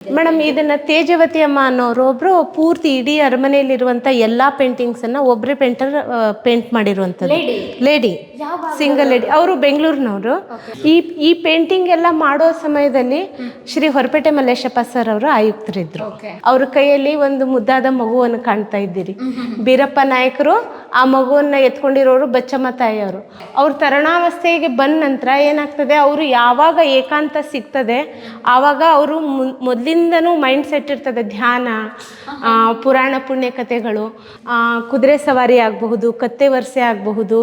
Madam ಇದನ್ನ ತೇಜವತಿ ಅಮ್ಮ ಅನ್ನೋರು ಒಬ್ರು ಪೂರ್ತಿ ಇಡೀ ಅರಮನೆಯಲ್ಲಿರುವಂತ ಎಲ್ಲಾ ಪೇಂಟಿಂಗ್ಸ್ ಅನ್ನ ಒಬ್ರೇ ಪೇಂಟರ್ ಪೇಂಟ್ ಮಾಡಿರುವಂತದ್ದು? ಲೇಡಿ ಸಿಂಗಲ್ ಲೇಡಿ ಅವರು ಬೆಂಗಳೂರಿನವರು. ಈ ಈ ಪೇಂಟಿಂಗ್ ಎಲ್ಲ ಮಾಡೋ ಸಮಯದಲ್ಲಿ ಶ್ರೀ ಹೊರಪೇಟೆ ಮಲ್ಲೇಶಪ್ಪ ಸರ್ ಅವರು ಆಯುಕ್ತರಿದ್ರು. ಅವ್ರ ಕೈಯಲ್ಲಿ ಒಂದು ಮುದ್ದಾದ ಮಗುವನ್ನು ಕಾಣ್ತಾ ಇದ್ದೀರಿ. ಬೀರಪ್ಪ ನಾಯಕರು ಆ ಮಗುವನ್ನ ಎತ್ಕೊಂಡಿರೋರು ಬಚ್ಚಮ್ಮ ತಾಯಿಯವರು. ಅವ್ರ ತರಣಾವಸ್ಥೆಗೆ ಬಂದ ನಂತರ ಏನಾಗ್ತದೆ? ಅವರು ಯಾವಾಗ ಏಕಾಂತ ಸಿಗ್ತದೆ? ಆವಾಗ ಅವರು ಮೊದಲಿಂದನೂ ಮೈಂಡ್ ಸೆಟ್ ಇರ್ತದೆ ಧ್ಯಾನ ಪುರಾಣ ಪುಣ್ಯ ಕಥೆಗಳು ಕುದುರೆ ಸವಾರಿ ಆಗಬಹುದು ಕತ್ತೆ ವರ್ಷೆ ಆಗಬಹುದು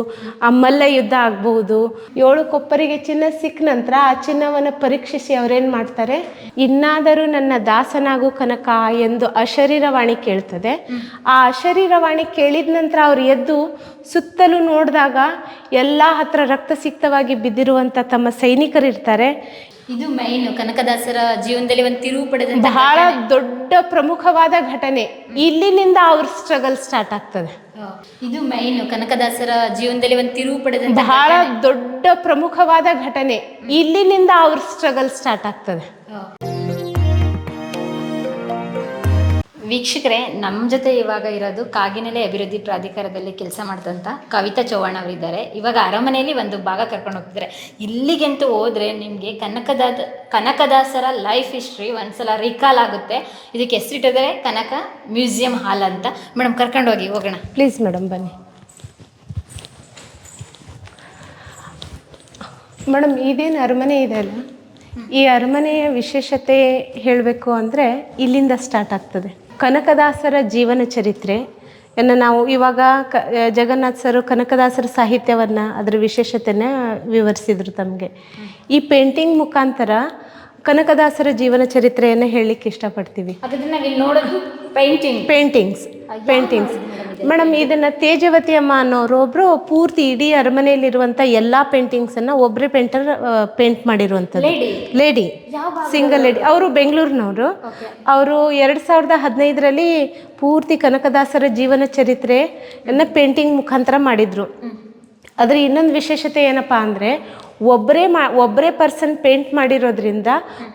ಮಲ್ಲ ಯುದ್ಧ ಆಗಬಹುದು. ಏಳು ಕೊಪ್ಪರಿಗೆ ಚಿನ್ನ ಸಿಕ್ಕ ನಂತರ ಆ ಚಿನ್ನವನ್ನು ಪರೀಕ್ಷಿಸಿ ಅವರೇನು ಮಾಡ್ತಾರೆ? ಇನ್ನಾದರೂ ನನ್ನ ದಾಸನಾಗು ಕನಕ ಎಂದು ಅಶರೀರವಾಣಿ ಕೇಳ್ತದೆ. ಆ ಅಶರೀರವಾಣಿ ಕೇಳಿದ ನಂತರ ಅವ್ರು ಎದ್ದು ಸುತ್ತಲೂ ನೋಡಿದಾಗ ಎಲ್ಲ ಹತ್ರ ರಕ್ತಸಿಕ್ತವಾಗಿ ಬಿದ್ದಿರುವಂಥ ತಮ್ಮ ಸೈನಿಕರಿರ್ತಾರೆ. ಇದು ಮೈನ್ ಕನಕದಾಸರ ಜೀವನದಲ್ಲಿ ಒಂದು ತಿರುವು ಪಡೆದ ಬಹಳ ದೊಡ್ಡ ಪ್ರಮುಖವಾದ ಘಟನೆ. ಇಲ್ಲಿನಿಂದ ಅವ್ರ ಸ್ಟ್ರಗಲ್ ಸ್ಟಾರ್ಟ್ ಆಗ್ತದೆ. ಇದು ಮೈನ್ ಕನಕದಾಸರ ಜೀವನದಲ್ಲಿ ಒಂದು ತಿರುವು ಪಡೆದ ಬಹಳ ದೊಡ್ಡ ಪ್ರಮುಖವಾದ ಘಟನೆ. ಇಲ್ಲಿನಿಂದ ಅವ್ರ ಸ್ಟ್ರಗಲ್ ಸ್ಟಾರ್ಟ್ ಆಗ್ತದೆ. ವೀಕ್ಷಕರೇ ನಮ್ಮ ಜೊತೆ ಇವಾಗ ಇರೋದು ಕಾಗಿನೆಲೆ ಅಭಿವೃದ್ಧಿ ಪ್ರಾಧಿಕಾರದಲ್ಲಿ ಕೆಲಸ ಮಾಡಿದಂಥ ಕವಿತಾ ಚೌಹಾಣ್ ಅವರಿದ್ದಾರೆ. ಇವಾಗ ಅರಮನೆಯಲ್ಲಿ ಒಂದು ಭಾಗ ಕರ್ಕೊಂಡು ಹೋಗ್ತಿದ್ದಾರೆ. ಇಲ್ಲಿಗೆಂತೂ ಹೋದರೆ ನಿಮಗೆ ಕನಕದಾದ ಕನಕದಾಸರ ಲೈಫ್ ಹಿಸ್ಟ್ರಿ ಒಂದ್ಸಲ ರೀಕಾಲ್ ಆಗುತ್ತೆ. ಇದಕ್ಕೆ ಹೆಸರಿಟ್ಟಿದ್ರೆ ಕನಕ ಮ್ಯೂಸಿಯಂ ಹಾಲ್ ಅಂತ. ಮೇಡಮ್ ಕರ್ಕೊಂಡು ಹೋಗಿ ಹೋಗೋಣ. ಪ್ಲೀಸ್ ಮೇಡಮ್ ಬನ್ನಿ. ಮೇಡಮ್ ಇದೇನು ಅರಮನೆ ಇದೆ ಅಲ್ಲ? ಈ ಅರಮನೆಯ ವಿಶೇಷತೆ ಹೇಳಬೇಕು ಅಂದರೆ ಇಲ್ಲಿಂದ ಸ್ಟಾರ್ಟ್ ಆಗ್ತದೆ. ಕನಕದಾಸರ ಜೀವನ ಚರಿತ್ರೆ. ಅನ್ನು ನಾವು ಇವಾಗ ಕ ಜಗನ್ನಾಥ್ ಸರು ಕನಕದಾಸರ ಸಾಹಿತ್ಯವನ್ನು ಅದರ ವಿಶೇಷತೆನ ವಿವರಿಸಿದ್ರು ತಮಗೆ. ಈ ಪೇಂಟಿಂಗ್ ಮುಖಾಂತರ ಕನಕದಾಸರ ಜೀವನ ಚರಿತ್ರೆಯನ್ನು ಹೇಳಲಿಕ್ಕೆ ಇಷ್ಟಪಡ್ತೀವಿ. Paintings paintings. ಮೇಡಮ್ ಇದನ್ನ ತೇಜವತಿ ಅಮ್ಮ ಅನ್ನೋರು ಒಬ್ರು ಪೂರ್ತಿ ಇಡೀ ಅರಮನೆಯಲ್ಲಿರುವಂಥ ಎಲ್ಲಾ ಪೇಂಟಿಂಗ್ಸ್ ಅನ್ನ ಒಬ್ಬರೇ ಪೇಂಟರ್ ಪೇಂಟ್ ಮಾಡಿರುವಂತದ್ದು. ಲೇಡಿ ಸಿಂಗಲ್ ಲೇಡಿ ಅವರು ಬೆಂಗಳೂರಿನವರು. ಅವರು ಎರಡ್ ಸಾವಿರದ ಹದಿನೈದರಲ್ಲಿ ಪೂರ್ತಿ ಕನಕದಾಸರ ಜೀವನ ಚರಿತ್ರೆ ಪೇಂಟಿಂಗ್ ಮುಖಾಂತರ ಮಾಡಿದ್ರು. ಅದ್ರ ಇನ್ನೊಂದು ವಿಶೇಷತೆ ಏನಪ್ಪಾ ಅಂದರೆ ಒಬ್ಬರೇ ಮಾ ಒಬ್ಬರೇ ಪರ್ಸನ್ ಪೇಂಟ್ ಮಾಡಿರೋದ್ರಿಂದ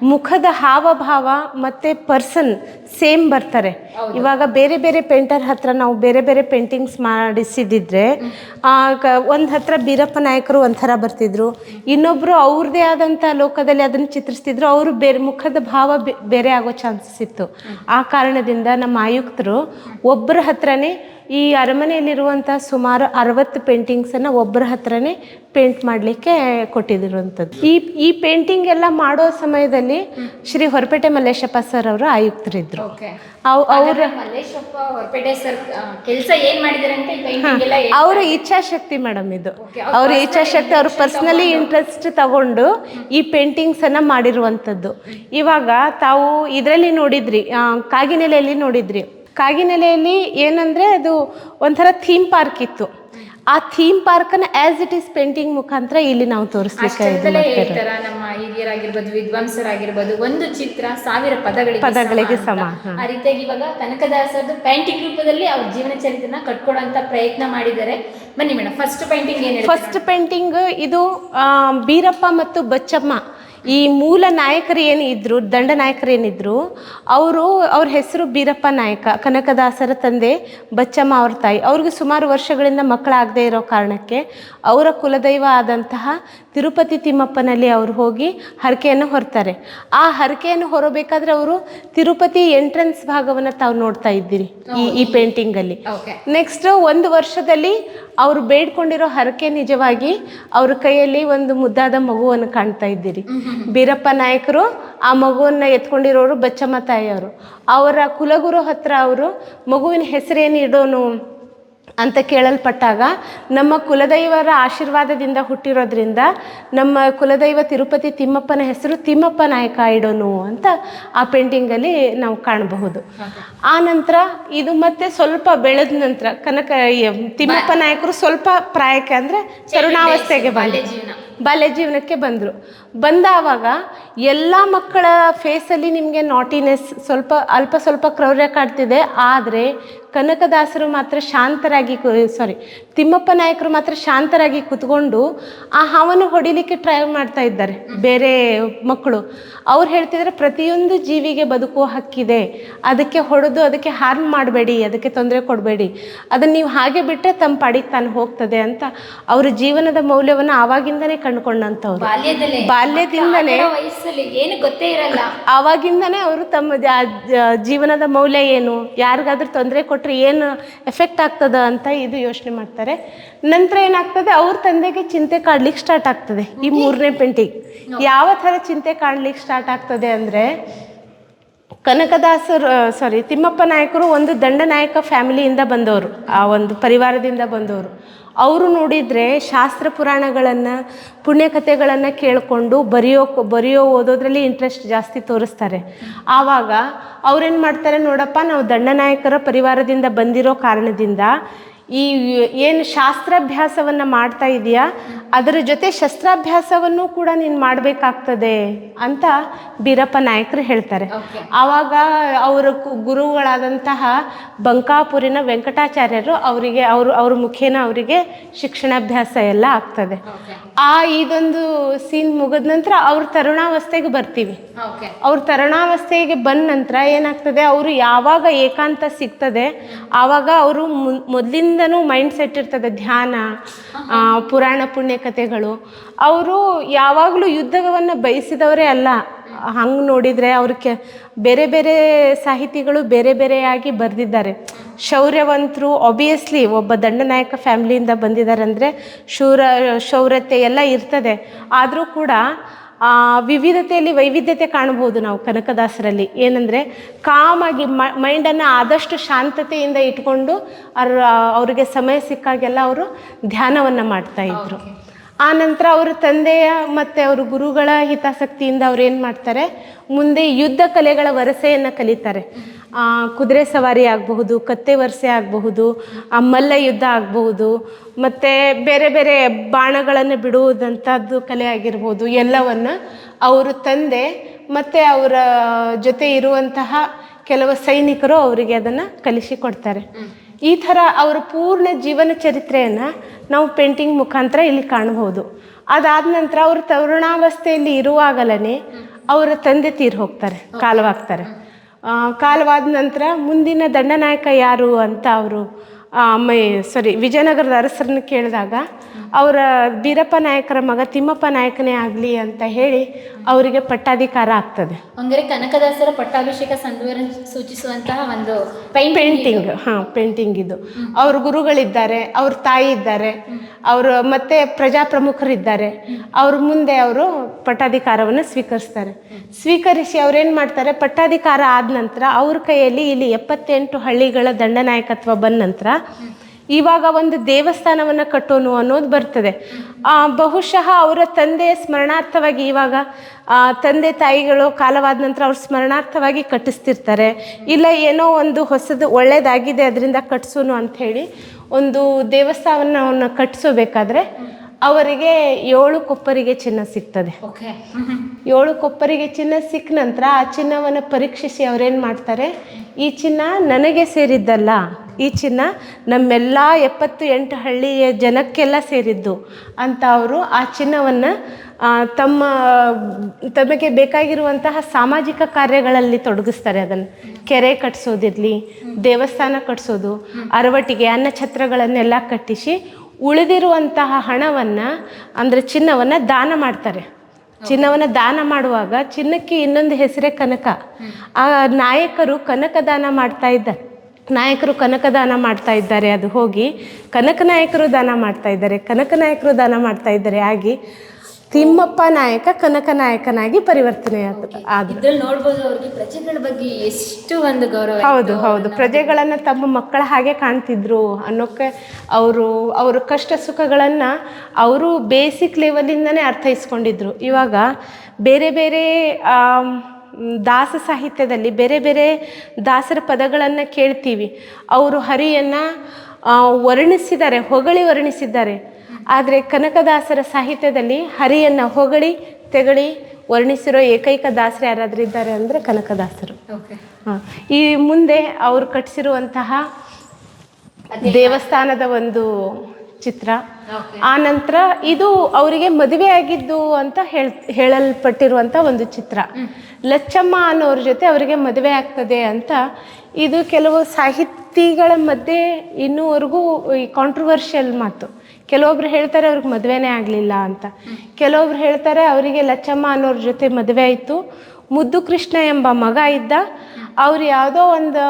ಮುಖದ ಹಾವಭಾವ ಮತ್ತು ಪರ್ಸನ್ ಸೇಮ್ ಬರ್ತಾರೆ. ಇವಾಗ ಬೇರೆ ಬೇರೆ ಪೇಂಟರ್ ಹತ್ರ ನಾವು ಬೇರೆ ಬೇರೆ ಪೇಂಟಿಂಗ್ಸ್ ಮಾಡಿಸಿದಿದ್ರೆ ಒಂದು ಹತ್ರ ಬೀರಪ್ಪ ನಾಯಕರು ಒಂಥರ ಬರ್ತಿದ್ರು. ಇನ್ನೊಬ್ಬರು ಅವ್ರದ್ದೇ ಆದಂಥ ಲೋಕದಲ್ಲಿ ಅದನ್ನು ಚಿತ್ರಿಸ್ತಿದ್ರು ಅವರು ಬೇರೆ ಮುಖದ ಭಾವ ಬೆ- ಬೇರೆ ಆಗೋ ಚಾನ್ಸಸ್ ಇತ್ತು. ಆ ಕಾರಣದಿಂದ ನಮ್ಮ ಆಯುಕ್ತರು ಒಬ್ಬರ ಹತ್ರನೇ ಈ ಅರಮನೆಯಲ್ಲಿರುವಂಥ ಸುಮಾರು ಅರವತ್ತು ಪೇಂಟಿಂಗ್ಸನ್ನು ಒಬ್ಬರ ಹತ್ರನೇ ಪೇಂಟ್ ಮಾಡಲಿಕ್ಕೆ ಕೊಟ್ಟಿದ್ದಿರುವಂಥದ್ದು ಈ ಈ ಪೇಂಟಿಂಗ್ ಎಲ್ಲ ಮಾಡೋ ಸಮಯದಲ್ಲಿ ಶ್ರೀ ಹೊರಪೇಟೆ ಮಲ್ಲೇಶಪ್ಪ ಸರ್ ಅವರು ಆಯುಕ್ತರಿದ್ರು. ಓಕೆ ಅವ್ ಮಲ್ಲೇಶಪ್ಪ ಹೊರಪೇಟೆ ಸರ್ ಕೆಲಸ ಏನು ಮಾಡಿದಾರೆ ಅಂತ ಪೇಂಟಿಂಗ್ ಎಲ್ಲ ಅವರ ಇಚ್ಛಾಶಕ್ತಿ ಮೇಡಮ್ ಇದು. ಅವರ ಅವ್ರ ಇಚ್ಛಾಶಕ್ತಿ ಅವ್ರ ಪರ್ಸ್ನಲಿ ಇಂಟ್ರೆಸ್ಟ್ ತಗೊಂಡು. ಈ ಪೇಂಟಿಂಗ್ಸ್ ಅನ್ನ ಮಾಡಿರುವಂಥದ್ದು. ಇವಾಗ ತಾವು ಇದರಲ್ಲಿ ನೋಡಿದ್ರಿ ಕಾಗಿನೆಲೆಯಲ್ಲಿ ನೋಡಿದ್ರಿ. ಕಾಗಿನೆಲೆಯಲ್ಲಿ ಏನಂದ್ರೆ ಅದು ಒಂಥರ ಥೀಮ್ ಪಾರ್ಕ್ ಇತ್ತು. ಆ ಥೀಮ್ ಪಾರ್ಕನ್ನು ಆಸ್ ಇಟ್ ಈಸ್ ಪೇಂಟಿಂಗ್ ಮುಖಾಂತರ ಇಲ್ಲಿ ನಾವು ಹೇಳ್ತಾರ ನಮ್ಮ ಹಿರಿಯರಾಗಿರ್ಬೋದು ವಿದ್ವಾಂಸರಾಗಿರ್ಬೋದು ಒಂದು ಚಿತ್ರ ಸಾವಿರ ಪದಗಳಿಗೆ ಪದಗಳಿಗೆ ಸಮ ಆ ರೀತಿಯಾಗಿ ಇವಾಗ ಕನಕದಾಸರದು ಪೇಂಟಿಂಗ್ ರೂಪದಲ್ಲಿ ಅವ್ರ ಜೀವನ ಚರಿತ್ರನ ಕಟ್ಕೊಡೋಂತ ಪ್ರಯತ್ನ ಮಾಡಿದ್ದಾರೆ. ಬನ್ನಿ ಮೇಡಮ್ ಫಸ್ಟ್ ಪೇಂಟಿಂಗ್ ಏನು? ಫಸ್ಟ್ ಪೇಂಟಿಂಗ್ ಇದು ಬೀರಪ್ಪ ಮತ್ತು ಬಚ್ಚಮ್ಮ ಈ ಮೂಲ ನಾಯಕರು ಏನು ದಂಡ ನಾಯಕರು ಏನಿದ್ರು ಅವರು ಅವ್ರ ಹೆಸರು ಬೀರಪ್ಪ ನಾಯಕ, ಕನಕದಾಸರ ತಂದೆ ಬಚ್ಚಮ್ಮ ಅವ್ರ ತಾಯಿ. ಅವ್ರಿಗೆ ಸುಮಾರು ವರ್ಷಗಳಿಂದ ಮಕ್ಕಳಾಗದೇ ಇರೋ ಕಾರಣಕ್ಕೆ ಅವರ ಕುಲದೈವ ಆದಂತಹ ತಿರುಪತಿ ತಿಮ್ಮಪ್ಪನಲ್ಲಿ ಅವರು ಹೋಗಿ ಹರಕೆಯನ್ನು ಹೊರ್ತಾರೆ. ಆ ಹರಕೆಯನ್ನು ಹೊರಬೇಕಾದ್ರೆ ಅವರು ತಿರುಪತಿ ಎಂಟ್ರೆನ್ಸ್ ಭಾಗವನ್ನು ತಾವು ನೋಡ್ತಾ ಇದ್ದೀರಿ ಈ ಈ ಪೇಂಟಿಂಗಲ್ಲಿ ನೆಕ್ಸ್ಟ್ ಒಂದು ವರ್ಷದಲ್ಲಿ ಅವರು ಬೇಡ್ಕೊಂಡಿರೋ ಹರಕೆ ನಿಜವಾಗಿ ಅವ್ರ ಕೈಯಲ್ಲಿ ಒಂದು ಮುದ್ದಾದ ಮಗುವನ್ನು ಕಾಣ್ತಾ ಇದ್ದೀರಿ. ಬೀರಪ್ಪ ನಾಯಕರು ಆ ಮಗುವನ್ನು ಎತ್ಕೊಂಡಿರೋರು ಬಚ್ಚಮ್ಮ ತಾಯಿಯವರು. ಅವರ ಕುಲಗುರು ಹತ್ರ ಅವರು ಮಗುವಿನ ಹೆಸರೇನು ಇಡೋನು ಅಂತ ಕೇಳಲ್ಪಟ್ಟಾಗ ನಮ್ಮ ಕುಲದೈವರ ಆಶೀರ್ವಾದದಿಂದ ಹುಟ್ಟಿರೋದ್ರಿಂದ ನಮ್ಮ ಕುಲದೈವ ತಿರುಪತಿ ತಿಮ್ಮಪ್ಪನ ಹೆಸರು ತಿಮ್ಮಪ್ಪ ನಾಯಕ ಇಡೋನು ಅಂತ ಆ ಪೇಂಟಿಂಗಲ್ಲಿ ನಾವು ಕಾಣಬಹುದು. ಆ ನಂತರ ಇದು ಮತ್ತೆ ಸ್ವಲ್ಪ ಬೆಳೆದ ನಂತರ ಕನಕ ತಿಮ್ಮಪ್ಪ ನಾಯಕರು ಸ್ವಲ್ಪ ಪ್ರಾಯಕ್ಕೆ ಅಂದರೆ ತರುಣಾವಸ್ಥೆಗೆ ಬಾಲ್ಯ ಬಾಲ್ಯ ಜೀವನಕ್ಕೆ ಬಂದರು. ಬಂದಾವಾಗ ಎಲ್ಲ ಮಕ್ಕಳ ಫೇಸಲ್ಲಿ ನಿಮಗೆ ನಾಟಿನೆಸ್ ಸ್ವಲ್ಪ ಅಲ್ಪ ಸ್ವಲ್ಪ ಕ್ರೌರ್ಯ ಕಾಡ್ತಿದೆ ಆದರೆ ಕನಕದಾಸರು ಮಾತ್ರ ಶಾಂತರಾಗಿ ಸಾರಿ ತಿಮ್ಮಪ್ಪ ನಾಯಕರು ಮಾತ್ರ ಶಾಂತರಾಗಿ ಕುತ್ಕೊಂಡು ಆ ಹಾವನ್ನು ಹೊಡಿಲಿಕ್ಕೆ ಟ್ರೈ ಮಾಡ್ತಾ ಇದ್ದಾರೆ ಬೇರೆ ಮಕ್ಕಳು. ಅವ್ರು ಹೇಳ್ತಿದ್ರೆ ಪ್ರತಿಯೊಂದು ಜೀವಿಗೆ ಬದುಕುವ ಹಕ್ಕಿದೆ. ಅದಕ್ಕೆ ಹೊಡೆದು ಅದಕ್ಕೆ ಹಾರ್ಮ್ ಮಾಡಬೇಡಿ ಅದಕ್ಕೆ ತೊಂದರೆ ಕೊಡಬೇಡಿ. ಅದನ್ನು ನೀವು ಹಾಗೆ ಬಿಟ್ಟರೆ ತಮ್ಮ ಪಾಡಿಗೆ ತಾನು ಹೋಗ್ತದೆ ಅಂತ ಅವರು ಜೀವನದ ಮೌಲ್ಯವನ್ನು ಆವಾಗಿಂದನೇ ಕಂಡುಕೊಂಡಂಥವ್ರು. ಬಾಲ್ಯದಿಂದನೇ ಬಾಲ್ಯದಿಂದಲೇ ಆ ವಯಸ್ಸಲ್ಲಿ ಏನು ಗೊತ್ತೇ ಇರಲ್ಲ. ಆವಾಗಿಂದನೇ ಅವರು ತಮ್ಮ ಜೀವನದ ಮೌಲ್ಯ ಏನು? ಯಾರಿಗಾದ್ರೂ ತೊಂದರೆ ಕೊಟ್ಟರೆ ಏನು ಎಫೆಕ್ಟ್ ಆಗ್ತದ ಅಂತ ಇದು ಯೋಚನೆ ಮಾಡ್ತಾರೆ. ನಂತರ ಏನಾಗ್ತದೆ ಅವ್ರ ತಂದೆಗೆ ಚಿಂತೆ ಕಾಡ್ಲಿಕ್ಕೆ ಸ್ಟಾರ್ಟ್ ಆಗ್ತದೆ. ಈ ಮೂರನೇ ಪೆಂಟಿಗೆ ಯಾವ ಥರ ಚಿಂತೆ ಕಾಡ್ಲಿಕ್ಕೆ ಸ್ಟಾರ್ಟ್ ಆಗ್ತದೆ ಅಂದರೆ ಕನಕದಾಸರು ಸಾರಿ ತಿಮ್ಮಪ್ಪ ನಾಯಕರು ಒಂದು ದಂಡನಾಯಕ ಫ್ಯಾಮಿಲಿಯಿಂದ ಬಂದವರು. ಆ ಒಂದು ಪರಿವಾರದಿಂದ ಬಂದವರು. ಅವರು ನೋಡಿದರೆ ಶಾಸ್ತ್ರ ಪುರಾಣಗಳನ್ನು ಪುಣ್ಯಕಥೆಗಳನ್ನು ಕೇಳಿಕೊಂಡು ಬರೆಯೋ ಬರೆಯೋ ಓದೋದ್ರಲ್ಲಿ ಇಂಟ್ರೆಸ್ಟ್ ಜಾಸ್ತಿ ತೋರಿಸ್ತಾರೆ. ಆವಾಗ ಅವ್ರೇನು ಮಾಡ್ತಾರೆ ನೋಡಪ್ಪ, ನಾವು ದಂಡನಾಯಕರ ಪರಿವಾರದಿಂದ ಬಂದಿರೋ ಕಾರಣದಿಂದ ಈ ಏನು ಶಾಸ್ತ್ರಾಭ್ಯಾಸವನ್ನು ಮಾಡ್ತಾ ಇದೆಯಾ? ಅದರ ಜೊತೆ ಶಸ್ತ್ರಾಭ್ಯಾಸವನ್ನು ಕೂಡ ನೀನು ಮಾಡಬೇಕಾಗ್ತದೆ ಅಂತ ಬೀರಪ್ಪ ನಾಯಕರು ಹೇಳ್ತಾರೆ. ಆವಾಗ ಅವರ ಗುರುಗಳಾದಂತಹ ಬಂಕಾಪುರಿನ ವೆಂಕಟಾಚಾರ್ಯರು ಅವರಿಗೆ ಅವರು ಅವ್ರ ಮುಖೇನ ಅವರಿಗೆ ಶಿಕ್ಷಣಾಭ್ಯಾಸ ಎಲ್ಲ ಆಗ್ತದೆ. ಆ ಇದೊಂದು ಸೀನ್ ಮುಗಿದ ನಂತರ ಅವ್ರ ತರುಣಾವಸ್ಥೆಗೆ ಬರ್ತೀವಿ. ಅವ್ರ ತರುಣಾವಸ್ಥೆಗೆ ಬಂದ ನಂತರ ಏನಾಗ್ತದೆ? ಅವರು ಯಾವಾಗ ಏಕಾಂತ ಸಿಗ್ತದೆ? ಆವಾಗ ಅವರು ಮೊದಲಿಂದನೂ ಮೈಂಡ್ ಸೆಟ್ ಇರ್ತದೆ ಧ್ಯಾನ ಪುರಾಣ ಪುಣ್ಯ ಕಥೆಗಳು. ಅವರು ಯಾವಾಗಲೂ ಯುದ್ಧವನ್ನು ಬಯಸಿದವರೇ ಅಲ್ಲ. ಹಂಗೆ ನೋಡಿದರೆ ಅವ್ರ ಕೆ, ಬೇರೆ ಬೇರೆ ಸಾಹಿತಿಗಳು ಬೇರೆ ಬೇರೆಯಾಗಿ ಬರೆದಿದ್ದಾರೆ. ಶೌರ್ಯವಂತರು ಒಬಿಯಸ್ಲಿ ಒಬ್ಬ ದಂಡನಾಯಕ ಫ್ಯಾಮಿಲಿಯಿಂದ ಬಂದಿದ್ದಾರೆ ಅಂದರೆ ಶೂರ, ಶೌರ್ಯತೆ ಎಲ್ಲ ಇರ್ತದೆ. ಆದರೂ ಕೂಡ ವಿವಿಧತೆಯಲ್ಲಿ ವೈವಿಧ್ಯತೆ ಕಾಣ್ಬೋದು ನಾವು ಕನಕದಾಸರಲ್ಲಿ. ಏನಂದರೆ, ಕಾಮಾಗಿ ಮೈಂಡನ್ನು ಆದಷ್ಟು ಶಾಂತತೆಯಿಂದ ಇಟ್ಕೊಂಡು ಅವ್ರ, ಅವರಿಗೆ ಸಮಯ ಸಿಕ್ಕಾಗೆಲ್ಲ ಅವರು ಧ್ಯಾನವನ್ನು ಮಾಡ್ತಾ ಇದ್ರು. ಆ ನಂತರ ಅವರ ತಂದೆಯ ಮತ್ತು ಅವರ ಗುರುಗಳ ಹಿತಾಸಕ್ತಿಯಿಂದ ಅವ್ರು ಏನು ಮಾಡ್ತಾರೆ? ಮುಂದೆ ಯುದ್ಧ ಕಲೆಗಳ ವರಸೆಯನ್ನು ಕಲಿತಾರೆ. ಕುದುರೆ ಸವಾರಿ ಆಗಬಹುದು, ಕತ್ತೆ ವರಸೆ ಆಗಬಹುದು ಮಲ್ಲ ಯುದ್ಧ ಆಗಬಹುದು, ಮತ್ತು ಬೇರೆ ಬೇರೆ ಬಾಣಗಳನ್ನು ಬಿಡುವುದಂಥದ್ದು ಕಲೆ ಆಗಿರ್ಬೋದು. ಎಲ್ಲವನ್ನು ಅವರು ತಂದೆ ಮತ್ತು ಅವರ ಜೊತೆ ಇರುವಂತಹ ಕೆಲವು ಸೈನಿಕರು ಅವರಿಗೆ ಅದನ್ನು ಕಲಿಸಿಕೊಡ್ತಾರೆ ಈ ಥರ ಅವರ ಪೂರ್ಣ ಜೀವನ ಚರಿತ್ರೆಯನ್ನು ನಾವು ಪೇಂಟಿಂಗ್ ಮುಖಾಂತರ ಇಲ್ಲಿ ಕಾಣಬಹುದು. ಅದಾದ ನಂತರ ಅವರು ತರುಣಾವಸ್ಥೆಯಲ್ಲಿ ಇರುವಾಗಲೇ ಅವರ ತಂದೆ ತೀರ್ ಹೋಗ್ತಾರೆ, ಕಾಲವಾಗ್ತಾರೆ. ಕಾಲವಾದ ನಂತರ ಮುಂದಿನ ದಂಡನಾಯಕ ಯಾರು ಅಂತ ಅವರು ಮೈ ಸಾರಿ ವಿಜಯನಗರದ ಅರಸರನ್ನ ಕೇಳಿದಾಗ ಅವರ ಬೀರಪ್ಪ ನಾಯಕರ ಮಗ ತಿಮ್ಮಪ್ಪ ನಾಯಕನೇ ಆಗಲಿ ಅಂತ ಹೇಳಿ ಅವರಿಗೆ ಪಟ್ಟಾಧಿಕಾರ ಆಗ್ತದೆ. ಅಂದರೆ ಕನಕದಾಸರ ಪಟ್ಟಾಭಿಷೇಕ ಸಂದರ್ಭ ಸೂಚಿಸುವಂತಹ ಒಂದು ಪೇಂಟಿಂಗ್ ಹಾಂ ಪೇಂಟಿಂಗ್ ಇದು. ಅವ್ರ ಗುರುಗಳಿದ್ದಾರೆ ಅವ್ರ ತಾಯಿ ಇದ್ದಾರೆ ಅವರು ಮತ್ತೆ ಪ್ರಜಾಪ್ರಮುಖರಿದ್ದಾರೆ. ಅವ್ರ ಮುಂದೆ ಅವರು ಪಟ್ಟಾಧಿಕಾರವನ್ನು ಸ್ವೀಕರಿಸ್ತಾರೆ. ಸ್ವೀಕರಿಸಿ ಅವ್ರೇನು ಮಾಡ್ತಾರೆ? ಪಟ್ಟಾಧಿಕಾರ ಆದ ನಂತರ ಅವ್ರ ಕೈಯಲ್ಲಿ ಇಲ್ಲಿ ಎಪ್ಪತ್ತೆಂಟು ಹಳ್ಳಿಗಳ ದಂಡನಾಯಕತ್ವ ಬಂದ ನಂತರ ಇವಾಗ ಒಂದು ದೇವಸ್ಥಾನವನ್ನು ಕಟ್ಟೋನು ಅನ್ನೋದು ಬರ್ತದೆ. ಆ, ಬಹುಶಃ ಅವರ ತಂದೆಯ ಸ್ಮರಣಾರ್ಥವಾಗಿ ಇವಾಗ ತಂದೆ ತಾಯಿಗಳು ಕಾಲವಾದ ನಂತರ ಅವ್ರು ಸ್ಮರಣಾರ್ಥವಾಗಿ ಕಟ್ಟಿಸ್ತಿರ್ತಾರೆ. ಇಲ್ಲ ಏನೋ ಒಂದು ಹೊಸದು ಒಳ್ಳೆಯದಾಗಿದೆ ಅದರಿಂದ ಕಟ್ಸೋನು ಅಂಥೇಳಿ ಒಂದು ದೇವಸ್ಥಾನವನ್ನು ಕಟ್ಟಿಸೋಬೇಕಾದ್ರೆ ಅವರಿಗೆ ಏಳು ಕೊಪ್ಪರಿಗೆ ಚಿನ್ನ ಸಿಗ್ತದೆ. ಏಳು ಕೊಪ್ಪರಿಗೆ ಚಿನ್ನ ಸಿಕ್ಕ ನಂತರ ಆ ಚಿನ್ನವನ್ನು ಪರೀಕ್ಷಿಸಿ ಅವ್ರೇನು ಮಾಡ್ತಾರೆ? ಈ ಚಿನ್ನ ನನಗೆ ಸೇರಿದ್ದಲ್ಲ. ಈ ಚಿನ್ನ ನಮ್ಮೆಲ್ಲ ಎಪ್ಪತ್ತು ಎಂಟು ಹಳ್ಳಿಯ ಜನಕ್ಕೆಲ್ಲ ಸೇರಿದ್ದು. ಅಂತ ಅವರು ಆ ಚಿನ್ನವನ್ನು ತಮ್ಮ, ತಮಗೆ ಬೇಕಾಗಿರುವಂತಹ ಸಾಮಾಜಿಕ ಕಾರ್ಯಗಳಲ್ಲಿ ತೊಡಗಿಸ್ತಾರೆ. ಅದನ್ನು ಕೆರೆ ಕಟ್ಟಿಸೋದಿರಲಿ ದೇವಸ್ಥಾನ ಕಟ್ಟಿಸೋದು ಅರವಟ್ಟಿಗೆ ಅನ್ನಛತ್ರಗಳನ್ನೆಲ್ಲ ಕಟ್ಟಿಸಿ ಉಳಿದಿರುವಂತಹ ಹಣವನ್ನು, ಅಂದರೆ ಚಿನ್ನವನ್ನು ದಾನ ಮಾಡ್ತಾರೆ. ಚಿನ್ನವನ್ನು ದಾನ ಮಾಡುವಾಗ ಚಿನ್ನಕ್ಕೆ ಇನ್ನೊಂದು ಹೆಸರೇ ಕನಕ. ಆ ನಾಯಕರು ಕನಕ ದಾನ ಮಾಡ್ತಾ ಇದ್ದಾರೆ. ನಾಯಕರು ಕನಕ ದಾನ ಮಾಡ್ತಾ ಇದ್ದಾರೆ ಅದು ಹೋಗಿ. ಕನಕ ನಾಯಕರು ದಾನ ಮಾಡ್ತಾ ಇದ್ದಾರೆ ಕನಕ ನಾಯಕರು ದಾನ ಮಾಡ್ತಾ ಇದ್ದಾರೆ ಆಗಿ ತಿಮ್ಮಪ್ಪ ನಾಯಕ ಕನಕ ನಾಯಕನಾಗಿ ಪರಿವರ್ತನೆ ಇದ್ರಲ್ಲಿ ನೋಡ್ಬೋದು ಅವ್ರಿಗೆ ಪ್ರಜೆಗಳ ಬಗ್ಗೆ ಎಷ್ಟು ಒಂದು ಗೌರವ ಹೌದು ಹೌದು. ಪ್ರಜೆಗಳನ್ನು ತಮ್ಮ ಮಕ್ಕಳ ಹಾಗೆ ಕಾಣ್ತಿದ್ರು. ಅನ್ನೋಕ್ಕೆ ಅವರು ಅವ್ರ ಕಷ್ಟ ಸುಖಗಳನ್ನು ಅವರು ಬೇಸಿಕ್ ಲೆವೆಲಿಂದನೇ ಅರ್ಥೈಸ್ಕೊಂಡಿದ್ರು. ಇವಾಗ ಬೇರೆ ಬೇರೆ ದಾಸ ಸಾಹಿತ್ಯದಲ್ಲಿ ಬೇರೆ ಬೇರೆ ದಾಸರ ಪದಗಳನ್ನು ಕೇಳ್ತೀವಿ. ಅವರು ಹರಿಯನ್ನು ವರ್ಣಿಸಿದ್ದಾರೆ ಹೊಗಳಿ ವರ್ಣಿಸಿದ್ದಾರೆ. ಆದರೆ ಕನಕದಾಸರ ಸಾಹಿತ್ಯದಲ್ಲಿ ಹರಿಯನ್ನು ಹೊಗಳಿ ತೆಗಳಿ ವರ್ಣಿಸಿರೋ ಏಕೈಕ ದಾಸರು ಯಾರಾದರೂ ಇದ್ದಾರೆ ಅಂದರೆ ಕನಕದಾಸರು. ಓಕೆ ಹಾಂ ಈ ಮುಂದೆ ಅವರು ಕಟ್ಟಿಸಿರುವಂತಹ ದೇವಸ್ಥಾನದ ಒಂದು ಚಿತ್ರ. ಆನಂತರ ಆ ನಂತರ ಇದು ಅವರಿಗೆ ಮದುವೆ ಆಗಿದ್ದು ಅಂತ ಹೇಳ್ ಹೇಳಲ್ಪಟ್ಟಿರುವಂಥ ಒಂದು ಚಿತ್ರ. ಲಚ್ಚಮ್ಮ ಅನ್ನೋರ ಜೊತೆ ಅವರಿಗೆ ಮದುವೆ ಆಗ್ತದೆ ಅಂತ ಇದು ಕೆಲವು ಸಾಹಿತಿಗಳ ಮಧ್ಯೆ ಇನ್ನೂವರೆಗೂ ಈ ಕಾಂಟ್ರವರ್ಷಿಯಲ್ ಮಾತು. ಕೆಲವೊಬ್ರು ಹೇಳ್ತಾರೆ ಅವ್ರಿಗೆ ಮದುವೆನೇ ಆಗಲಿಲ್ಲ ಅಂತ. ಕೆಲವೊಬ್ರು ಹೇಳ್ತಾರೆ ಅವರಿಗೆ ಲಚ್ಚಮ್ಮ ಅನ್ನೋರ ಜೊತೆ ಮದುವೆ ಆಯಿತು. ಮುದ್ದು ಕೃಷ್ಣ ಎಂಬ ಮಗ ಇದ್ದ. ಅವ್ರು ಯಾವುದೋ ಒಂದು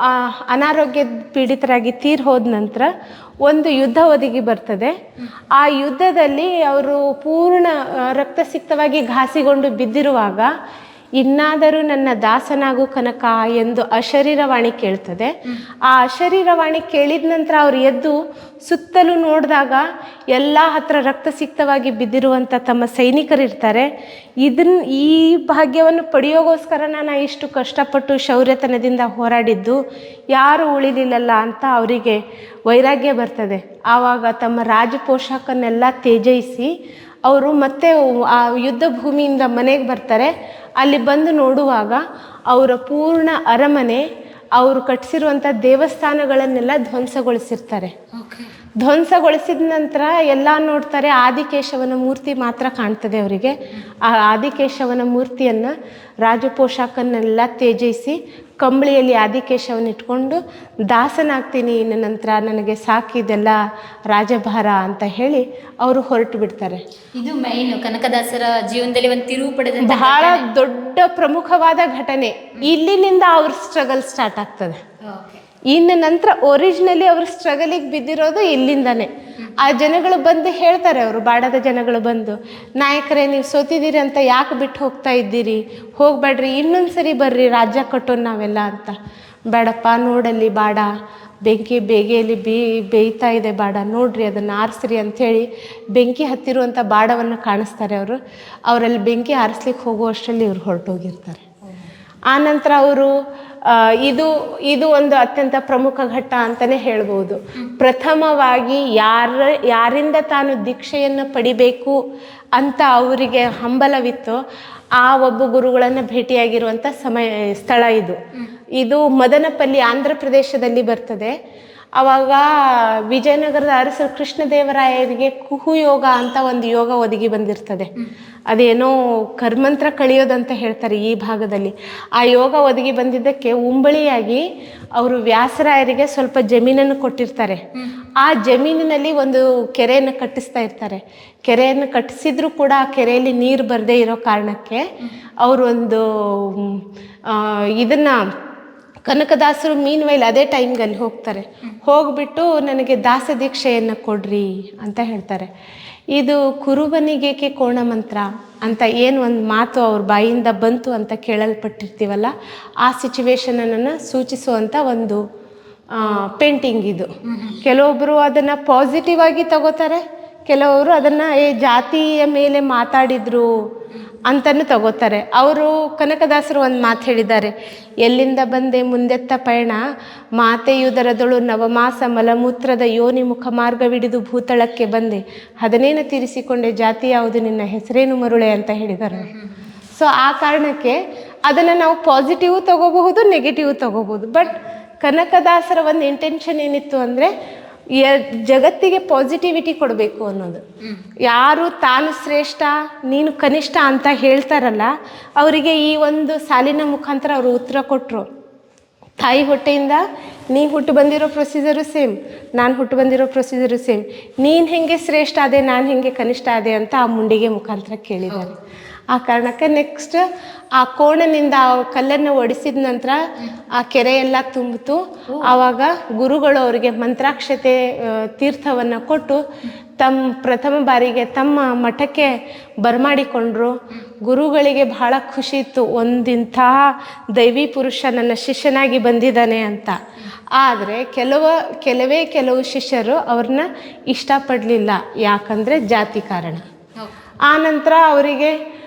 ಆ, ಅನಾರೋಗ್ಯದ ಪೀಡಿತರಾಗಿ ತೀರ್ ಹೋದ ನಂತರ ಒಂದು ಯುದ್ಧ ಒದಗಿ ಬರ್ತದೆ. ಆ ಯುದ್ಧದಲ್ಲಿ ಅವರು ಪೂರ್ಣ ರಕ್ತಸಿಕ್ತವಾಗಿ ಘಾಸಿಗೊಂಡು ಬಿದ್ದಿರುವಾಗ ಇನ್ನಾದರೂ ನನ್ನ ದಾಸನಾಗು ಕನಕ ಎಂದು ಅಶರೀರವಾಣಿ ಕೇಳ್ತದೆ. ಆ ಅಶರೀರವಾಣಿ ಕೇಳಿದ ನಂತರ ಅವ್ರು ಎದ್ದು ಸುತ್ತಲೂ ನೋಡಿದಾಗ ಎಲ್ಲ ಹತ್ರ ರಕ್ತಸಿಕ್ತವಾಗಿ ಬಿದ್ದಿರುವಂಥ ತಮ್ಮ ಸೈನಿಕರಿರ್ತಾರೆ ಇದನ್ನ ಈ ಭಾಗ್ಯವನ್ನು ಪಡೆಯೋಗೋಸ್ಕರ ನಾನು ಇಷ್ಟು ಕಷ್ಟಪಟ್ಟು ಶೌರ್ಯತನದಿಂದ ಹೋರಾಡಿದ್ದು ಯಾರು ಉಳಿಲಿಲ್ಲಲ್ಲ ಅಂತ ಅವರಿಗೆ ವೈರಾಗ್ಯ ಬರ್ತದೆ. ಆವಾಗ ತಮ್ಮ ರಾಜ ಪೋಷಾಕನ್ನೆಲ್ಲ ತ್ಯಜಿಸಿ ಅವರು ಮತ್ತೆ ಆ ಯುದ್ಧ ಭೂಮಿಯಿಂದ ಮನೆಗೆ ಬರ್ತಾರೆ. ಅಲ್ಲಿ ಬಂದು ನೋಡುವಾಗ ಅವರ ಪೂರ್ಣ ಅರಮನೆ, ಅವರು ಕಟ್ಟಿಸಿರುವಂಥ ದೇವಸ್ಥಾನಗಳನ್ನೆಲ್ಲ ಧ್ವಂಸಗೊಳಿಸಿರ್ತಾರೆ. ಧ್ವಂಸಗೊಳಿಸಿದ ನಂತರ ಎಲ್ಲ ನೋಡ್ತಾರೆ ಆದಿಕೇಶವನ ಮೂರ್ತಿ ಮಾತ್ರ ಕಾಣ್ತದೆ ಅವರಿಗೆ. ಆ ಆದಿಕೇಶವನ ಮೂರ್ತಿಯನ್ನು ರಾಜಪೋಷಾಕನ್ನೆಲ್ಲ ತೇಜಿಸಿ ಕಂಬಳಿಯಲ್ಲಿ ಆದಿಕೇಶವನ್ನ ಇಟ್ಕೊಂಡು ದಾಸನಾಗ್ತೀನಿ ಇನ್ನು ನಂತರ ನನಗೆ ಸಾಕಿದೆಲ್ಲ ರಾಜಭಾರ ಅಂತ ಹೇಳಿ ಅವರು ಹೊರಟು ಬಿಡ್ತಾರೆ. ಇದು ಮೈನ್ ಕನಕದಾಸರ ಜೀವನದಲ್ಲಿ ಒಂದು ತಿರುವು ಪಡೆದ ಬಹಳ ದೊಡ್ಡ ಪ್ರಮುಖವಾದ ಘಟನೆ. ಇಲ್ಲಿನಿಂದ ಅವ್ರ ಸ್ಟ್ರಗಲ್ ಸ್ಟಾರ್ಟ್ ಆಗ್ತದೆ. ಓಕೆ ಇನ್ನು ನಂತರ ಒರಿಜಿನಲಿ ಅವ್ರ ಸ್ಟ್ರಗಲಿಗೆ ಬಿದ್ದಿರೋದು ಇಲ್ಲಿಂದನೇ. ಆ ಜನಗಳು ಬಂದು ಹೇಳ್ತಾರೆ ಅವರು, ಬಾಡದ ಜನಗಳು ಬಂದು, ನಾಯಕರೇ, ನೀವು ಸೋತಿದ್ದೀರಿ ಅಂತ ಯಾಕೆ ಬಿಟ್ಟು ಹೋಗ್ತಾ ಇದ್ದೀರಿ? ಹೋಗಬೇಡ್ರಿ ಇನ್ನೊಂದು ಸರಿ ಬರ್ರಿ, ರಾಜ್ಯ ಕಟ್ಟೋಣ ನಾವೆಲ್ಲ ಅಂತ. ಬೇಡಪ್ಪ, ನೋಡಲ್ಲಿ ಬಾಡ, ಬೆಂಕಿ ಬೇಗೆಯಲ್ಲಿ ಬೇ, ಬೇಯ್ತಾ ಇದೆ ಬಾಡ, ನೋಡ್ರಿ ಅದನ್ನು ಆರಿಸ್ರಿ ಅಂಥೇಳಿ ಬೆಂಕಿ ಹತ್ತಿರುವಂಥ ಬಾಡವನ್ನು ಕಾಣಿಸ್ತಾರೆ ಅವರು. ಅವರಲ್ಲಿ ಬೆಂಕಿ ಆರಿಸ್ಲಿಕ್ಕೆ ಹೋಗುವಷ್ಟರಲ್ಲಿ ಇವ್ರು ಹೊರಟೋಗಿರ್ತಾರೆ. ಆನಂತರ ಅವರು ಇದು ಇದು ಒಂದು ಅತ್ಯಂತ ಪ್ರಮುಖ ಘಟ್ಟ ಅಂತಲೇ ಹೇಳ್ಬೋದು. ಪ್ರಥಮವಾಗಿ ಯಾರ, ಯಾರಿಂದ ತಾನು ದೀಕ್ಷೆಯನ್ನು ಪಡಿಬೇಕು ಅಂತ ಅವರಿಗೆ ಹಂಬಲವಿತ್ತು ಆ ಒಬ್ಬ ಗುರುಗಳನ್ನು ಭೇಟಿಯಾಗಿರುವಂಥ ಸಮಯ, ಸ್ಥಳ ಇದು. ಇದು ಮದನಪಲ್ಲಿ ಆಂಧ್ರ ಪ್ರದೇಶದಲ್ಲಿ ಬರ್ತದೆ. ಅವಾಗ ವಿಜಯನಗರದ ಅರಸರು ಕೃಷ್ಣದೇವರಾಯರಿಗೆ ಕುಹು ಯೋಗ ಅಂತ ಒಂದು ಯೋಗ ಒದಗಿ ಬಂದಿರ್ತದೆ. ಅದೇನೋ ಕರ್ಮಂತ್ರ ಕಳಿಯೋದಂತ ಹೇಳ್ತಾರೆ ಈ ಭಾಗದಲ್ಲಿ. ಆ ಯೋಗ ಒದಗಿ ಬಂದಿದ್ದಕ್ಕೆ ಉಂಬಳಿಯಾಗಿ ಅವರು ವ್ಯಾಸರಾಯರಿಗೆ ಸ್ವಲ್ಪ ಜಮೀನನ್ನು ಕೊಟ್ಟಿರ್ತಾರೆ. ಆ ಜಮೀನಿನಲ್ಲಿ ಒಂದು ಕೆರೆಯನ್ನು ಕಟ್ಟಿಸ್ತಾ ಇರ್ತಾರೆ. ಕೆರೆಯನ್ನು ಕಟ್ಟಿಸಿದ್ರು ಕೂಡ ಆ ಕೆರೆಯಲ್ಲಿ ನೀರು ಬರದೇ ಇರೋ ಕಾರಣಕ್ಕೆ ಅವರು ಒಂದು ಇದನ್ನ ಕನಕದಾಸರು ಮೀನ್ ವೈಲ್ ಅದೇ ಟೈಮ್ಗೆ ಅಲ್ಲಿ ಹೋಗ್ತಾರೆ. ಹೋಗ್ಬಿಟ್ಟು ನನಗೆ ದಾಸ ದೀಕ್ಷೆಯನ್ನು ಕೊಡ್ರಿ ಅಂತ ಹೇಳ್ತಾರೆ. ಇದು ಕುರುಬನಿಗೇಕೆ ಕೋಣ ಮಂತ್ರ ಅಂತ ಏನು ಒಂದು ಮಾತು ಅವ್ರ ಬಾಯಿಂದ ಬಂತು ಅಂತ ಕೇಳಲ್ಪಟ್ಟಿರ್ತೀವಲ್ಲ ಆ ಸಿಚುವೇಶನನ್ನು ಸೂಚಿಸುವಂಥ ಒಂದು ಪೇಂಟಿಂಗ್ ಇದು. ಕೆಲವೊಬ್ಬರು ಅದನ್ನು ಪಾಸಿಟಿವ್ ಆಗಿ ತಗೋತಾರೆ ಕೆಲವರು ಅದನ್ನು, ಏ, ಜಾತಿಯ ಮೇಲೆ ಮಾತಾಡಿದರು ಅಂತಲೂ ತಗೋತಾರೆ. ಅವರು ಕನಕದಾಸರು ಒಂದು ಮಾತು ಹೇಳಿದ್ದಾರೆ. ಎಲ್ಲಿಂದ ಬಂದೆ ಮುಂದೆತ್ತ ಪಯಣ? ಮಾತೆಯುದರದಳು ನವಮಾಸ ಮಲಮೂತ್ರದ ಯೋನಿ ಮುಖ ಮಾರ್ಗವಿಡಿದು ಭೂತಳಕ್ಕೆ ಬಂದೆ. ಅದನ್ನೇನು ತೀರಿಸಿಕೊಂಡೆ? ಜಾತಿ ಯಾವುದು? ನಿನ್ನ ಹೆಸರೇನು ಮರುಳೆ? ಅಂತ ಹೇಳಿದ್ದಾರೆ. ಸೊ, ಆ ಕಾರಣಕ್ಕೆ ಅದನ್ನು ನಾವು ಪಾಸಿಟಿವ್ ತಗೋಬಹುದು, ನೆಗೆಟಿವ್ ತಗೋಬಹುದು. ಬಟ್ ಕನಕದಾಸರ ಒಂದು ಇಂಟೆನ್ಷನ್ ಏನಿತ್ತು ಅಂದರೆ ಜಗತ್ತಿಗೆ ಪಾಸಿಟಿವಿಟಿ ಕೊಡಬೇಕು ಅನ್ನೋದು. ಯಾರು ತಾನು ಶ್ರೇಷ್ಠ, ನೀನು ಕನಿಷ್ಠ ಅಂತ ಹೇಳ್ತಾರಲ್ಲ, ಅವರಿಗೆ ಈ ಒಂದು ಸಾಲಿನ ಮುಖಾಂತರ ಅವರು ಉತ್ತರ ಕೊಟ್ಟರು ತಾಯಿ ಹೊಟ್ಟೆಯಿಂದ, ನೀ ಹುಟ್ಟು ಬಂದಿರೋ ಪ್ರೊಸೀಜರು ಸೇಮ್ ನಾನು ಹುಟ್ಟು ಬಂದಿರೋ ಪ್ರೊಸೀಜರು ಸೇಮ್ ನೀನು ಹೆಂಗೆ ಶ್ರೇಷ್ಠ ಅದೇ ನಾನು ಹೆಂಗೆ ಕನಿಷ್ಠ ಅದೇ ಅಂತ ಆ ಮುಂಡಿಗೆ ಮುಖಾಂತರ ಕೇಳಿದ್ದಾರೆ. ಆ ಕಾರಣಕ್ಕೆ ನೆಕ್ಸ್ಟ್ ಆ ಕೋಣನಿಂದ ಆ ಕಲ್ಲನ್ನು ಒಡಿಸಿದ ನಂತರ ಆ ಕೆರೆ ಎಲ್ಲ ತುಂಬಿತು ಆವಾಗ ಗುರುಗಳು ಅವರಿಗೆ ಮಂತ್ರಾಕ್ಷತೆ ತೀರ್ಥವನ್ನು ಕೊಟ್ಟು ತಮ್ಮ ಪ್ರಥಮ ಬಾರಿಗೆ ತಮ್ಮ ಮಠಕ್ಕೆ ಬರಮಾಡಿಕೊಂಡ್ರು. ಗುರುಗಳಿಗೆ ಬಹಳ ಖುಷಿ ಇತ್ತು. ಒಂದಿಂತಹ ದೈವಿ ಪುರುಷ ನನ್ನ ಶಿಷ್ಯನಾಗಿ ಬಂದಿದ್ದಾನೆ ಅಂತ. ಆದರೆ ಕೆಲವ ಕೆಲವೇ ಕೆಲವು ಶಿಷ್ಯರು ಅವ್ರನ್ನ ಇಷ್ಟಪಡಲಿಲ್ಲ. ಯಾಕಂದರೆ ಜಾತಿ ಕಾರಣ. ಆನಂತರ ನಂತರ ಅವರಿಗೆ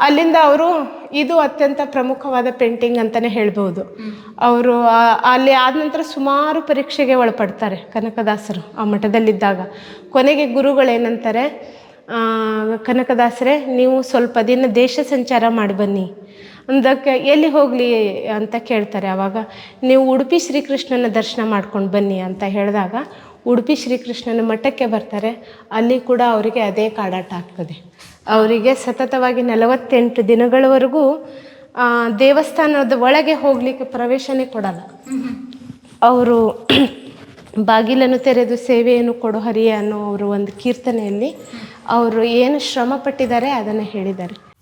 ಅಲ್ಲಿಂದ ಅವರು ಇದು ಅತ್ಯಂತ ಪ್ರಮುಖವಾದ ಪೇಂಟಿಂಗ್ ಅಂತಲೇ ಹೇಳ್ಬೋದು ಅವರು ಅಲ್ಲಿ ಆದ ನಂತರ ಸುಮಾರು ಪರೀಕ್ಷೆಗೆ ಒಳಪಡ್ತಾರೆ ಕನಕದಾಸರು ಆ ಮಠದಲ್ಲಿದ್ದಾಗ. ಕೊನೆಗೆ ಗುರುಗಳೇನಂತಾರೆ ಕನಕದಾಸರೇ, ನೀವು ಸ್ವಲ್ಪ ದಿನ ದೇಶ ಸಂಚಾರ ಮಾಡಿ ಬನ್ನಿ. ಅಂದಕ್ಕೆ ಎಲ್ಲಿ ಹೋಗಲಿ ಅಂತ ಕೇಳ್ತಾರೆ. ಆವಾಗ ನೀವು ಉಡುಪಿ ಶ್ರೀಕೃಷ್ಣನ ದರ್ಶನ ಮಾಡ್ಕೊಂಡು ಬನ್ನಿ ಅಂತ ಹೇಳಿದಾಗ, ಉಡುಪಿ ಶ್ರೀಕೃಷ್ಣನ ಮಠಕ್ಕೆ ಬರ್ತಾರೆ. ಅಲ್ಲಿ ಕೂಡ ಅವರಿಗೆ ಅದೇ ಕಾಡಾಟ ಆಗ್ತದೆ. ಅವರಿಗೆ ಸತತವಾಗಿ ನಲವತ್ತೆಂಟು ದಿನಗಳವರೆಗೂ ದೇವಸ್ಥಾನದ ಒಳಗೆ ಹೋಗಲಿಕ್ಕೆ ಪ್ರವೇಶನೇ ಕೊಡಲ್ಲ. ಅವರು ಬಾಗಿಲನ್ನು ತೆರೆದು ಸೇವೆಯನ್ನು ಕೊಡು, ಹರಿಯ ಅನ್ನೋ ಅವರು ಒಂದು ಕೀರ್ತನೆಯಲ್ಲಿ ಅವರು ಏನು ಶ್ರಮ ಪಟ್ಟಿದ್ದಾರೆ ಅದನ್ನು ಹೇಳಿದ್ದಾರೆ.